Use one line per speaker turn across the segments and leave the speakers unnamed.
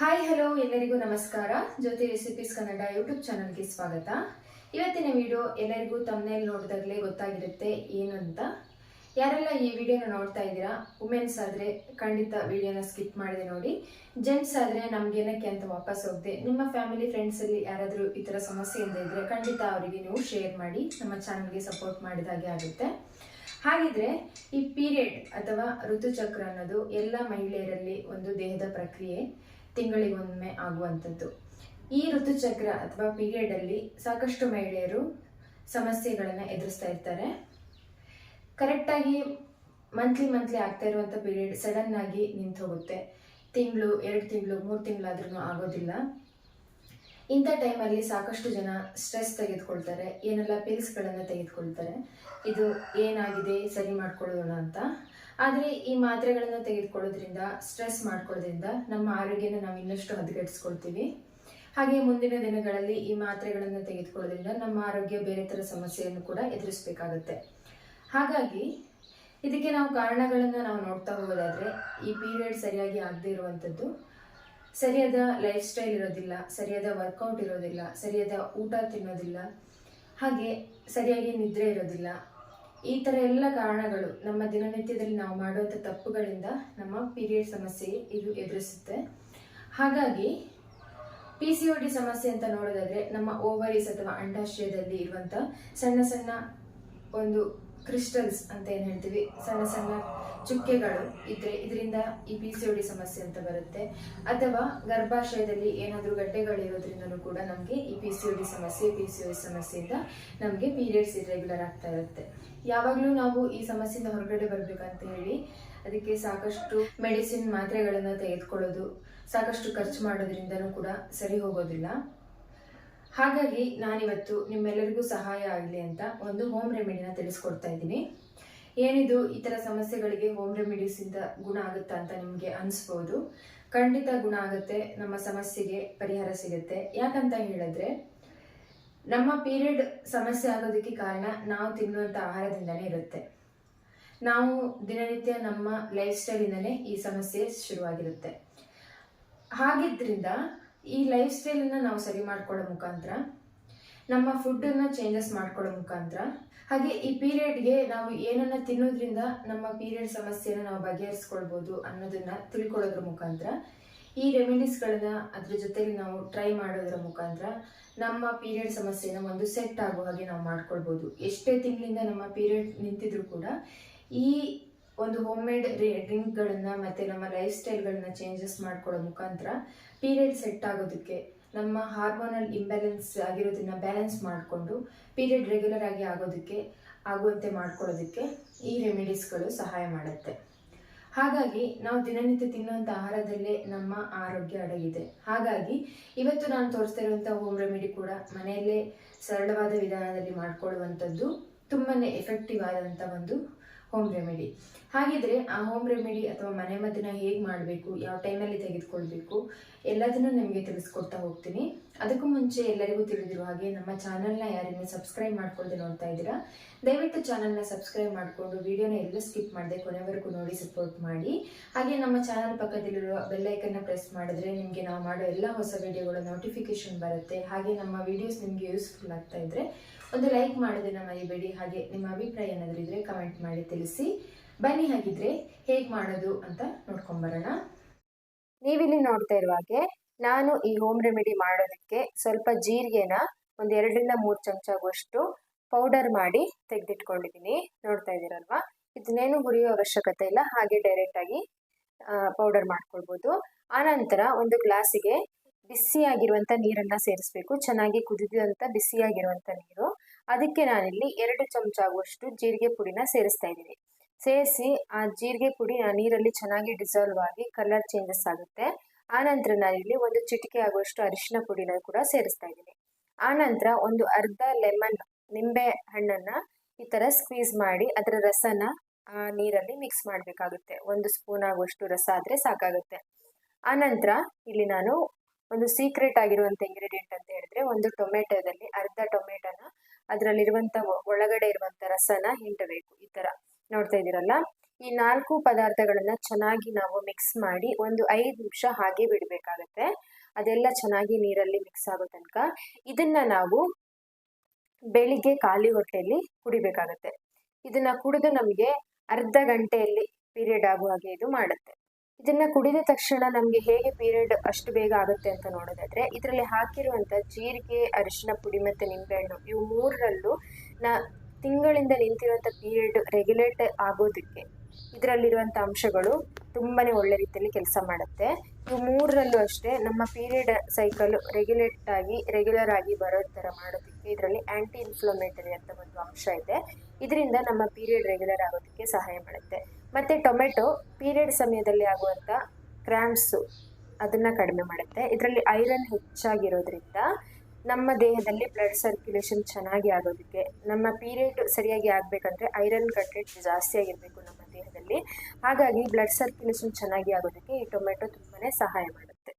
Hi hello ಎಲ್ಲರಿಗೂ ನಮಸ್ಕಾರ. ಜ್ಯೋತಿ recipes Kannada YouTube ಚಾನಲ್ಗೆ ಸ್ವಾಗತ. ಇವತ್ತಿನ ವಿಡಿಯೋ ಎಲ್ಲರಿಗೂ ತಮ್ಮನೇಲಿ ನೋಡಿದಾಗಲೇ ಗೊತ್ತಾಗಿರುತ್ತೆ ಏನು ಅಂತ. ಯಾರೆಲ್ಲ ಈ ವಿಡಿಯೋನ ನೋಡ್ತಾ ಇದ್ದೀರಾ ವುಮೆನ್ಸ್ ಆದರೆ ಖಂಡಿತ ವಿಡಿಯೋನ ಸ್ಕಿಪ್ ಮಾಡಿದೆ ನೋಡಿ. ಜೆಂಟ್ಸ್ ಆದರೆ ನಮ್ಗೇನಕ್ಕೆ ಅಂತ ವಾಪಸ್ ಹೋಗದೆ. ನಿಮ್ಮ ಫ್ಯಾಮಿಲಿ ಫ್ರೆಂಡ್ಸಲ್ಲಿ ಯಾರಾದರೂ ಈ ಥರ ಸಮಸ್ಯೆಯಿಂದ ಇದ್ದರೆ ಖಂಡಿತ ಅವರಿಗೆ ನೀವು ಶೇರ್ ಮಾಡಿ, ನಮ್ಮ ಚಾನಲ್ಗೆ ಸಪೋರ್ಟ್ ಮಾಡಿದಾಗೆ ಆಗುತ್ತೆ. ಹಾಗಿದ್ರೆ ಈ ಪೀರಿಯಡ್ ಅಥವಾ ಋತುಚಕ್ರ ಅನ್ನೋದು ಎಲ್ಲ ಮಹಿಳೆಯರಲ್ಲಿ ಒಂದು ದೇಹದ ಪ್ರಕ್ರಿಯೆ. ತಿಂಗಳಿಗೊಮ್ಮೆ ಆಗುವಂಥದ್ದು. ಈ ಋತುಚಕ್ರ ಅಥವಾ ಪೀರಿಯಡ್ ಅಲ್ಲಿ ಸಾಕಷ್ಟು ಮಹಿಳೆಯರು ಸಮಸ್ಯೆಗಳನ್ನು ಎದುರಿಸ್ತಾ ಇರ್ತಾರೆ. ಕರೆಕ್ಟಾಗಿ ಮಂತ್ಲಿ ಮಂತ್ಲಿ ಆಗ್ತಾ ಇರುವಂಥ ಪೀರಿಯಡ್ ಸಡನ್ ಆಗಿ ನಿಂತು ಹೋಗುತ್ತೆ ತಿಂಗಳು, ಎರಡು ತಿಂಗಳು, ಮೂರು ತಿಂಗಳಾದ್ರೂ ಆಗೋದಿಲ್ಲ. ಇಂಥ ಟೈಮಲ್ಲಿ ಸಾಕಷ್ಟು ಜನ ಸ್ಟ್ರೆಸ್ ತೆಗೆದುಕೊಳ್ತಾರೆ, ಏನೆಲ್ಲ ಪಿಲ್ಸ್ಗಳನ್ನು ತೆಗೆದುಕೊಳ್ತಾರೆ, ಇದು ಏನಾಗಿದೆ, ಸರಿ ಮಾಡ್ಕೊಳ್ಳೋಣ ಅಂತ. ಆದರೆ ಈ ಮಾತ್ರೆಗಳನ್ನು ತೆಗೆದುಕೊಳ್ಳೋದ್ರಿಂದ ಸ್ಟ್ರೆಸ್ ಮಾಡ್ಕೊಳ್ಳೋದ್ರಿಂದ ನಮ್ಮ ಆರೋಗ್ಯನ ನಾವು ಇನ್ನಷ್ಟು ಹದಗೆಡಿಸ್ಕೊಳ್ತೀವಿ. ಹಾಗೆ ಮುಂದಿನ ದಿನಗಳಲ್ಲಿ ಈ ಮಾತ್ರೆಗಳನ್ನು ತೆಗೆದುಕೊಳ್ಳೋದ್ರಿಂದ ನಮ್ಮ ಆರೋಗ್ಯ ಬೇರೆ ಥರ ಸಮಸ್ಯೆಯನ್ನು ಕೂಡ ಎದುರಿಸಬೇಕಾಗುತ್ತೆ. ಹಾಗಾಗಿ, ಇದಕ್ಕೆ ನಾವು ಕಾರಣಗಳನ್ನು ನಾವು ನೋಡ್ತಾ ಹೋಗೋದಾದರೆ, ಈ ಪೀರಿಯಡ್ ಸರಿಯಾಗಿ ಆಗದೇ ಇರುವಂಥದ್ದು ಸರಿಯಾದ ಲೈಫ್ ಸ್ಟೈಲ್ ಇರೋದಿಲ್ಲ, ಸರಿಯಾದ ವರ್ಕೌಟ್ ಇರೋದಿಲ್ಲ, ಸರಿಯಾದ ಊಟ ತಿನ್ನೋದಿಲ್ಲ, ಹಾಗೆ ಸರಿಯಾಗಿ ನಿದ್ರೆ ಇರೋದಿಲ್ಲ. ಈ ಥರ ಎಲ್ಲ ಕಾರಣಗಳು ನಮ್ಮ ದಿನನಿತ್ಯದಲ್ಲಿ ನಾವು ಮಾಡುವಂಥ ತಪ್ಪುಗಳಿಂದ ನಮ್ಮ ಪೀರಿಯಡ್ ಸಮಸ್ಯೆ ಇದು ಎದುರಿಸುತ್ತೆ. ಹಾಗಾಗಿ ಪಿ ಸಿ ಒ ಡಿ ಸಮಸ್ಯೆ ಅಂತ ನೋಡೋದಾದರೆ ನಮ್ಮ ಓವರೀಸ್ ಅಥವಾ ಅಂಡಾಶಯದಲ್ಲಿ ಇರುವಂಥ ಸಣ್ಣ ಸಣ್ಣ ಒಂದು ಕ್ರಿಸ್ಟಲ್ಸ್ ಅಂತ ಏನು ಹೇಳ್ತೀವಿ? ಸಣ್ಣ ಸಣ್ಣ ಚುಕ್ಕೆಗಳು ಇದ್ರೆ ಇದರಿಂದ ಈ ಪಿ ಸಿ ಡಿ ಸಮಸ್ಯೆ ಅಂತ ಬರುತ್ತೆ. ಅಥವಾ ಗರ್ಭಾಶಯದಲ್ಲಿ ಏನಾದರೂ ಗಡ್ಡೆಗಳಿರೋದ್ರಿಂದಲೂ ಕೂಡ ನಮಗೆ ಈ ಪಿ ಸಿ ಡಿ ಸಮಸ್ಯೆ ಪಿ ಸಿ ಡಿ ಸಮಸ್ಯೆಯಿಂದ ನಮಗೆ ಪೀರಿಯಡ್ಸ್ ಇರೆಗ್ಯುಲರ್ ಆಗ್ತಾ ಇರುತ್ತೆ. ಯಾವಾಗಲೂ ನಾವು ಈ ಸಮಸ್ಯೆಯಿಂದ ಹೊರಗಡೆ ಬರಬೇಕಂತ ಹೇಳಿ ಅದಕ್ಕೆ ಸಾಕಷ್ಟು ಮೆಡಿಸಿನ್ ಮಾತ್ರೆಗಳನ್ನು ತೆಗೆದುಕೊಳ್ಳೋದು, ಸಾಕಷ್ಟು ಖರ್ಚು ಮಾಡೋದ್ರಿಂದನೂ ಕೂಡ ಸರಿ ಹೋಗೋದಿಲ್ಲ. ಹಾಗಾಗಿ ನಾನಿವತ್ತು ನಿಮ್ಮೆಲ್ಲರಿಗೂ ಸಹಾಯ ಆಗಲಿ ಅಂತ ಒಂದು ಹೋಮ್ ರೆಮಿಡಿನ ತಿಳಿಸ್ಕೊಡ್ತಾ ಇದ್ದೀನಿ. ಏನಿದು ಈ ಥರ ಸಮಸ್ಯೆಗಳಿಗೆ ಹೋಮ್ ರೆಮಿಡೀಸಿಂದ ಗುಣ ಆಗುತ್ತಾ ಅಂತ ನಿಮಗೆ ಅನಿಸ್ಬೋದು. ಖಂಡಿತ ಗುಣ ಆಗುತ್ತೆ, ನಮ್ಮ ಸಮಸ್ಯೆಗೆ ಪರಿಹಾರ ಸಿಗುತ್ತೆ. ಯಾಕಂತ ಹೇಳಿದ್ರೆ, ನಮ್ಮ ಪೀರಿಯಡ್ ಸಮಸ್ಯೆ ಆಗೋದಕ್ಕೆ ಕಾರಣ ನಾವು ತಿನ್ನುವಂಥ ಆಹಾರದಿಂದಲೇ ಇರುತ್ತೆ. ನಾವು ದಿನನಿತ್ಯ ನಮ್ಮ ಲೈಫ್ ಸ್ಟೈಲಿಂದನೇ ಈ ಸಮಸ್ಯೆ ಶುರುವಾಗಿರುತ್ತೆ. ಹಾಗಿದ್ರಿಂದ ಈ ಲೈಫ್ ಸ್ಟೈಲನ್ನು ನಾವು ಸರಿ ಮಾಡ್ಕೊಳ್ಳೋ ಮುಖಾಂತರ, ನಮ್ಮ ಫುಡ್ಡನ್ನು ಚೇಂಜಸ್ ಮಾಡ್ಕೊಳ್ಳೋ ಮುಖಾಂತರ, ಹಾಗೆ ಈ ಪೀರಿಯಡ್ಗೆ ನಾವು ಏನನ್ನ ತಿನ್ನೋದ್ರಿಂದ ನಮ್ಮ ಪೀರಿಯಡ್ ಸಮಸ್ಯೆನ ನಾವು ಬಗೆಹರಿಸ್ಕೊಳ್ಬೋದು ಅನ್ನೋದನ್ನ ತಿಳ್ಕೊಳ್ಳೋದ್ರ ಮುಖಾಂತರ, ಈ ರೆಮಿಡೀಸ್ಗಳನ್ನ ಅದ್ರ ಜೊತೆಲಿ ನಾವು ಟ್ರೈ ಮಾಡೋದ್ರ ಮುಖಾಂತರ ನಮ್ಮ ಪೀರಿಯಡ್ ಸಮಸ್ಯೆನ ಒಂದು ಸೆಟ್ ಆಗೋ ಹಾಗೆ ನಾವು ಮಾಡ್ಕೊಳ್ಬೋದು. ಎಷ್ಟೇ ತಿಂಗಳಿಂದ ನಮ್ಮ ಪೀರಿಯಡ್ ನಿಂತಿದ್ರು ಕೂಡ ಈ ಒಂದು ಹೋಮ್ ಮೇಡ್ ಡ್ರಿಂಕ್ಗಳನ್ನ ಮತ್ತೆ ನಮ್ಮ ಲೈಫ್ ಸ್ಟೈಲ್ಗಳನ್ನ ಚೇಂಜಸ್ ಮಾಡ್ಕೊಳ್ಳೋ ಮುಖಾಂತರ ಪೀರಿಯಡ್ ಸೆಟ್ ಆಗೋದಕ್ಕೆ ನಮ್ಮ ಹಾರ್ಮೋನಲ್ ಇಂಬ್ಯಾಲೆನ್ಸ್ ಆಗಿರೋದನ್ನ ಬ್ಯಾಲೆನ್ಸ್ ಮಾಡಿಕೊಂಡು ಪೀರಿಯಡ್ ರೆಗ್ಯುಲರ್ ಆಗಿ ಆಗೋದಕ್ಕೆ, ಆಗುವಂತೆ ಮಾಡ್ಕೊಳ್ಳೋದಕ್ಕೆ ಈ ರೆಮಿಡೀಸ್ಗಳು ಸಹಾಯ ಮಾಡುತ್ತೆ. ಹಾಗಾಗಿ ನಾವು ದಿನನಿತ್ಯ ತಿನ್ನುವಂಥ ಆಹಾರದಲ್ಲೇ ನಮ್ಮ ಆರೋಗ್ಯ ಅಡಗಿದೆ. ಹಾಗಾಗಿ ಇವತ್ತು ನಾನು ತೋರಿಸ್ತಾ ಇರುವಂಥ ಹೋಮ್ ರೆಮಿಡಿ ಕೂಡ ಮನೆಯಲ್ಲೇ ಸರಳವಾದ ವಿಧಾನದಲ್ಲಿ ಮಾಡಿಕೊಳ್ಳುವಂಥದ್ದು ತುಂಬಾ ಎಫೆಕ್ಟಿವ್ ಆದಂಥ ಒಂದು ಹೋಮ್ ರೆಮಿಡಿ ಹಾಗಿದ್ರೆ ಆ ಹೋಮ್ ರೆಮಿಡಿ ಅಥವಾ ಮನೆ ಮದ್ದನ್ನ ಹೇಗೆ ಮಾಡಬೇಕು, ಯಾವ ಟೈಮಲ್ಲಿ ತೆಗೆದುಕೊಳ್ಬೇಕು, ಎಲ್ಲದನ್ನು ನಿಮಗೆ ತಿಳಿಸ್ಕೊಡ್ತಾ ಹೋಗ್ತೀನಿ. ಅದಕ್ಕೂ ಮುಂಚೆ ಎಲ್ಲರಿಗೂ ತಿಳಿದಿರುವ ಹಾಗೆ ನಮ್ಮ ಚಾನಲ್ನ ಯಾರಿಗೂ ಸಬ್ಸ್ಕ್ರೈಬ್ ಮಾಡ್ಕೊಳ್ಳದೆ ನೋಡ್ತಾ ಇದ್ದೀರಾ, ದಯವಿಟ್ಟು ಚಾನಲ್ನ ಸಬ್ಸ್ಕ್ರೈಬ್ ಮಾಡಿಕೊಂಡು ವಿಡಿಯೋನ ಎಲ್ಲ ಸ್ಕಿಪ್ ಮಾಡದೆ ಕೊನೆವರೆಗೂ ನೋಡಿ ಸಪೋರ್ಟ್ ಮಾಡಿ. ಹಾಗೆ ನಮ್ಮ ಚಾನಲ್ ಪಕ್ಕದಲ್ಲಿರುವ ಬೆಲ್ಲೈಕನ್ನ ಪ್ರೆಸ್ ಮಾಡಿದ್ರೆ ನಿಮಗೆ ನಾವು ಮಾಡೋ ಎಲ್ಲ ಹೊಸ ವಿಡಿಯೋಗಳ ನೋಟಿಫಿಕೇಶನ್ ಬರುತ್ತೆ. ಹಾಗೆ ನಮ್ಮ ವಿಡಿಯೋಸ್ ನಿಮಗೆ ಯೂಸ್ಫುಲ್ ಆಗ್ತಾ ಇದ್ರೆ ಒಂದು ಲೈಕ್ ಮಾಡೋದನ್ನ ಮರಿಬೇಡಿ ಹಾಗೆ ನಿಮ್ಮ ಅಭಿಪ್ರಾಯ ಏನಾದರೂ ಇದ್ರೆ ಕಮೆಂಟ್ ಮಾಡಿ ತಿಳಿಸಿ. ಬನ್ನಿ ಹಾಗಿದ್ರೆ ಹೇಗೆ ಮಾಡೋದು ಅಂತ ನೋಡ್ಕೊಂಬರೋಣ. ನೀವಿಲ್ಲಿ ನೋಡ್ತಾ ಇರುವಾಗೆ ನಾನು ಈ ಹೋಮ್ ರೆಮಿಡಿ ಮಾಡೋದಕ್ಕೆ ಸ್ವಲ್ಪ ಜೀರಿಗೆನ ಒಂದು ಎರಡರಿಂದ ಮೂರು ಚಮಚ ಆಗುವಷ್ಟು ಪೌಡರ್ ಮಾಡಿ ತೆಗೆದಿಟ್ಕೊಂಡಿದ್ದೀನಿ. ನೋಡ್ತಾ ಇದ್ದೀರಲ್ವಾ? ಇದನ್ನೇನು ಹುರಿಯೋ ಅವಶ್ಯಕತೆ ಇಲ್ಲ. ಹಾಗೆ ಡೈರೆಕ್ಟ್ ಆಗಿ ಪೌಡರ್ ಮಾಡ್ಕೊಳ್ಬೋದು. ಆನಂತರ ಒಂದು ಗ್ಲಾಸಿಗೆ ಬಿಸಿಯಾಗಿರುವಂಥ ನೀರನ್ನು ಸೇರಿಸ್ಬೇಕು, ಚೆನ್ನಾಗಿ ಕುದಿದಂಥ ಬಿಸಿಯಾಗಿರುವಂಥ ನೀರು. ಅದಕ್ಕೆ ನಾನಿಲ್ಲಿ ಎರಡು ಚಮಚ ಆಗುವಷ್ಟು ಜೀರಿಗೆ ಪುಡಿನ ಸೇರಿಸ್ತಾ ಇದ್ದೀನಿ. ಸೇರಿಸಿ ಆ ಜೀರಿಗೆ ಪುಡಿ ಆ ನೀರಲ್ಲಿ ಚೆನ್ನಾಗಿ ಡಿಸಾಲ್ವ್ ಆಗಿ ಕಲರ್ ಚೇಂಜಸ್ ಆಗುತ್ತೆ. ಆನಂತರ ನಾನಿಲ್ಲಿ ಒಂದು ಚಿಟಿಕೆ ಆಗುವಷ್ಟು ಅರಿಶಿನ ಪುಡಿನ ಕೂಡ ಸೇರಿಸ್ತಾ ಇದ್ದೀನಿ. ಆನಂತರ ಒಂದು ಅರ್ಧ ಲೆಮನ್ ನಿಂಬೆ ಹಣ್ಣನ್ನು ಈ ಥರ ಸ್ಕ್ವೀಸ್ ಮಾಡಿ ಅದರ ರಸನ ಆ ನೀರಲ್ಲಿ ಮಿಕ್ಸ್ ಮಾಡಬೇಕಾಗುತ್ತೆ. ಒಂದು ಸ್ಪೂನ್ ಆಗುವಷ್ಟು ರಸ ಆದರೆ ಸಾಕಾಗುತ್ತೆ. ಆನಂತರ ಇಲ್ಲಿ ನಾನು ಒಂದು ಸೀಕ್ರೆಟ್ ಆಗಿರುವಂಥ ಇಂಗ್ರೀಡಿಯೆಂಟ್ ಅಂತ ಹೇಳಿದ್ರೆ ಒಂದು ಟೊಮೆಟೊದಲ್ಲಿ ಅರ್ಧ ಟೊಮೆಟೊನ ಅದರಲ್ಲಿರುವಂಥ ಒಳಗಡೆ ಇರುವಂಥ ರಸನ ಹಿಂಡಬೇಕು. ಈ ಥರ ನೋಡ್ತಾ ಇದ್ದೀರಲ್ಲ? ಈ ನಾಲ್ಕು ಪದಾರ್ಥಗಳನ್ನು ಚೆನ್ನಾಗಿ ನಾವು ಮಿಕ್ಸ್ ಮಾಡಿ ಒಂದು ಐದು ನಿಮಿಷ ಹಾಗೆ ಬಿಡಬೇಕಾಗತ್ತೆ. ಅದೆಲ್ಲ ಚೆನ್ನಾಗಿ ನೀರಲ್ಲಿ ಮಿಕ್ಸ್ ಆಗೋ ತನಕ ಇದನ್ನ ನಾವು ಬೆಳಿಗ್ಗೆ ಖಾಲಿ ಹೊಟ್ಟೆಯಲ್ಲಿ ಕುಡಿಬೇಕಾಗತ್ತೆ. ಇದನ್ನ ಕುಡಿದು ನಮಗೆ ಅರ್ಧ ಗಂಟೆಯಲ್ಲಿ ಪೀರಿಯಡ್ ಆಗುವ ಹಾಗೆ ಇದು ಮಾಡುತ್ತೆ. ಇದನ್ನು ಕುಡಿದ ತಕ್ಷಣ ನಮಗೆ ಹೇಗೆ ಪೀರಿಯಡ್ ಅಷ್ಟು ಬೇಗ ಆಗುತ್ತೆ ಅಂತ ನೋಡೋದಾದ್ರೆ, ಇದರಲ್ಲಿ ಹಾಕಿರುವಂಥ ಜೀರಿಗೆ ಅರಿಶಿನ ಪುಡಿ ಮತ್ತು ನಿಂಬೆಹಣ್ಣು ಇವು ಮೂರರಲ್ಲೂ ನಾ ತಿಂಗಳಿಂದ ನಿಂತಿರುವಂಥ ಪೀರಿಯಡ್ ರೆಗ್ಯುಲೇಟ್ ಆಗೋದಕ್ಕೆ. ಇದರಲ್ಲಿರುವಂಥ ಅಂಶಗಳು ತುಂಬಾ ಒಳ್ಳೆ ರೀತಿಯಲ್ಲಿ ಕೆಲಸ ಮಾಡುತ್ತೆ. ಇವು ಮೂರರಲ್ಲೂ ಅಷ್ಟೇ ನಮ್ಮ ಪೀರಿಯಡ್ ಸೈಕಲ್ ರೆಗ್ಯುಲೇಟ್ ಆಗಿ ರೆಗ್ಯುಲರ್ ಆಗಿ ಬರೋ ಥರ ಮಾಡೋದಕ್ಕೆ ಇದರಲ್ಲಿ ಆ್ಯಂಟಿ ಇನ್ಫ್ಲಮೇಟರಿ ಅಂತ ಒಂದು ಅಂಶ ಇದೆ. ಇದರಿಂದ ನಮ್ಮ ಪೀರಿಯಡ್ ರೆಗ್ಯುಲರ್ ಆಗೋದಕ್ಕೆ ಸಹಾಯ ಮಾಡುತ್ತೆ. ಮತ್ತು ಟೊಮೆಟೊ ಪೀರಿಯಡ್ ಸಮಯದಲ್ಲಿ ಆಗುವಂಥ ಕ್ರ್ಯಾಂಪ್ಸು ಅದನ್ನು ಕಡಿಮೆ ಮಾಡುತ್ತೆ. ಇದರಲ್ಲಿ ಐರನ್ ಹೆಚ್ಚಾಗಿರೋದ್ರಿಂದ ನಮ್ಮ ದೇಹದಲ್ಲಿ ಬ್ಲಡ್ ಸರ್ಕ್ಯುಲೇಷನ್ ಚೆನ್ನಾಗಿ ಆಗೋದಕ್ಕೆ, ನಮ್ಮ ಪೀರಿಯಡ್ ಸರಿಯಾಗಿ ಆಗಬೇಕಂದ್ರೆ ಐರನ್ ಕಂಟೆಂಟ್ ಜಾಸ್ತಿ ಆಗಿರಬೇಕು ನಮ್ಮ ದೇಹದಲ್ಲಿ. ಹಾಗಾಗಿ ಬ್ಲಡ್ ಸರ್ಕ್ಯುಲೇಷನ್ ಚೆನ್ನಾಗಿ ಆಗೋದಕ್ಕೆ ಈ ಟೊಮೆಟೊ ತುಂಬಾ ಸಹಾಯ ಮಾಡುತ್ತೆ.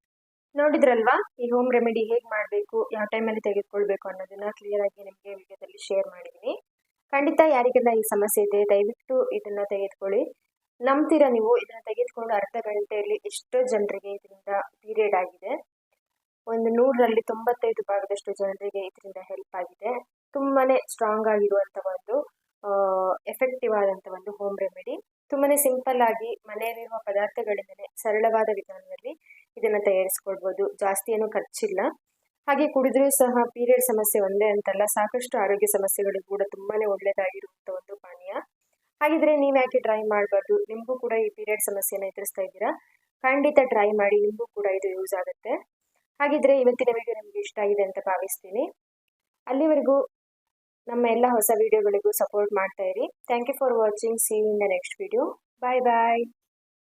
ನೋಡಿದ್ರಲ್ವಾ? ಈ ಹೋಮ್ ರೆಮಿಡಿ ಹೇಗೆ ಮಾಡಬೇಕು, ಯಾವ ಟೈಮಲ್ಲಿ ತೆಗೆದುಕೊಳ್ಬೇಕು ಅನ್ನೋದನ್ನ ಕ್ಲಿಯರ್ ಆಗಿ ನಿಮಗೆ ವಿಡಿಯೋದಲ್ಲಿ ಶೇರ್ ಮಾಡಿದ್ದೀನಿ ಖಂಡಿತ ಯಾರಿಗೆಲ್ಲ ಈ ಸಮಸ್ಯೆ ಇದೆ, ದಯವಿಟ್ಟು ಇದನ್ನು ತೆಗೆದುಕೊಳ್ಳಿ. ನಂಬ್ತೀರ ನೀವು? ಇದನ್ನು ತೆಗೆದುಕೊಂಡು ಅರ್ಧ ಗಂಟೆಯಲ್ಲಿ ಎಷ್ಟೋ ಜನರಿಗೆ ಇದರಿಂದ ಪೀರಿಯಡ್ ಆಗಿದೆ. ಒಂದು ನೂರರಲ್ಲಿ ತೊಂಬತ್ತೈದು ಭಾಗದಷ್ಟು ಜನರಿಗೆ ಇದರಿಂದ ಹೆಲ್ಪ್ ಆಗಿದೆ. ತುಂಬಾ ಸ್ಟ್ರಾಂಗ್ ಆಗಿರುವಂತ ಒಂದು ಎಫೆಕ್ಟಿವ್ ಆದಂಥ ಒಂದು ಹೋಮ್ ರೆಮಿಡಿ ತುಂಬಾ ಸಿಂಪಲ್ ಆಗಿ ಮನೆಯಲ್ಲಿರುವ ಪದಾರ್ಥಗಳಿಂದಲೇ ಸರಳವಾದ ವಿಧಾನದಲ್ಲಿ ಇದನ್ನು ತಯಾರಿಸ್ಕೊಳ್ಬೋದು. ಜಾಸ್ತಿ ಏನೂ ಖರ್ಚಿಲ್ಲ. ಹಾಗೆ ಕುಡಿದ್ರೆ ಸಹ ಪೀರಿಯಡ್ ಸಮಸ್ಯೆ ಒಂದೇ ಅಂತಲ್ಲ, ಸಾಕಷ್ಟು ಆರೋಗ್ಯ ಸಮಸ್ಯೆಗಳು ಕೂಡ ತುಂಬಾ ಒಳ್ಳೆಯದಾಗಿರುವಂಥ ಒಂದು ಪಾನೀಯ. ಹಾಗಿದ್ರೆ ನೀವು ಯಾಕೆ ಟ್ರೈ ಮಾಡಬಾರ್ದು? ನಿಮಗೂ ಕೂಡ ಈ ಪೀರಿಯಡ್ ಸಮಸ್ಯೆನ ಎದುರಿಸ್ತಾ ಇದ್ದೀರಾ? ಖಂಡಿತ ಟ್ರೈ ಮಾಡಿ, ನಿಮಗೂ ಕೂಡ ಇದು ಯೂಸ್ ಆಗುತ್ತೆ. ಹಾಗಿದ್ರೆ ಇವತ್ತಿನ ವಿಡಿಯೋ ನಿಮಗೆ ಇಷ್ಟ ಆಗಿದೆ ಅಂತ ಭಾವಿಸ್ತೀನಿ. ಅಲ್ಲಿವರೆಗೂ ನಮ್ಮ ಎಲ್ಲ ಹೊಸ ವಿಡಿಯೋಗಳಿಗೂ ಸಪೋರ್ಟ್ ಮಾಡ್ತಾ ಇರಿ. Thank you for watching see in the next video bye bye